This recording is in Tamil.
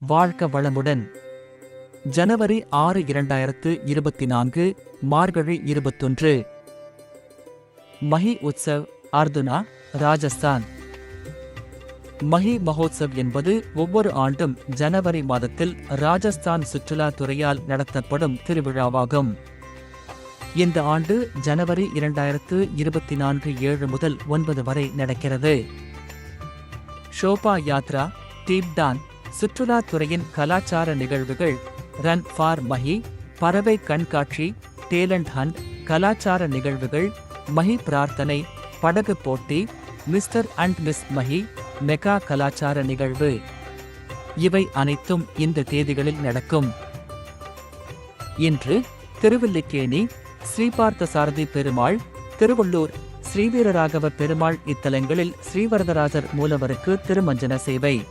வாழ்க வளமுடன். ஜனவரி ஆறு இரண்டாயிரத்து இருபத்தி நான்கு மார்கழி இருபத்தொன்று. மஹி உற்சவ் அர்துனா ராஜஸ்தான். மஹி மகோத்சவ் என்பது ஒவ்வொரு ஆண்டும் ஜனவரி மாதத்தில் ராஜஸ்தான் சுற்றுலா துறையால் நடத்தப்படும் திருவிழாவாகும். இந்த ஆண்டு ஜனவரி இரண்டாயிரத்து இருபத்தி நான்கு ஏழு முதல் ஒன்பது வரை நடக்கிறது. ஷோபா யாத்ரா டீப்டான் சுற்றுலாத்துறையின் கலாச்சார நிகழ்வுகள் ரன் ஃபார் மஹி பறவை கண்காட்சி டேலண்ட் ஹண்ட் கலாச்சார நிகழ்வுகள் மஹி பிரார்த்தனை படகு போட்டி mister and miss Mahi mega கலாச்சார நிகழ்வு. இவை அனைத்தும் இந்த தேதிகளில் நடக்கும். இன்று திருவில்லிக்கேணி ஸ்ரீபார்த்த சாரதி பெருமாள் திருவள்ளூர் ஸ்ரீவீரராகவ பெருமாள் இத்தலங்களில் ஸ்ரீவரதராஜர் மூலவருக்கு திருமஞ்சன சேவை.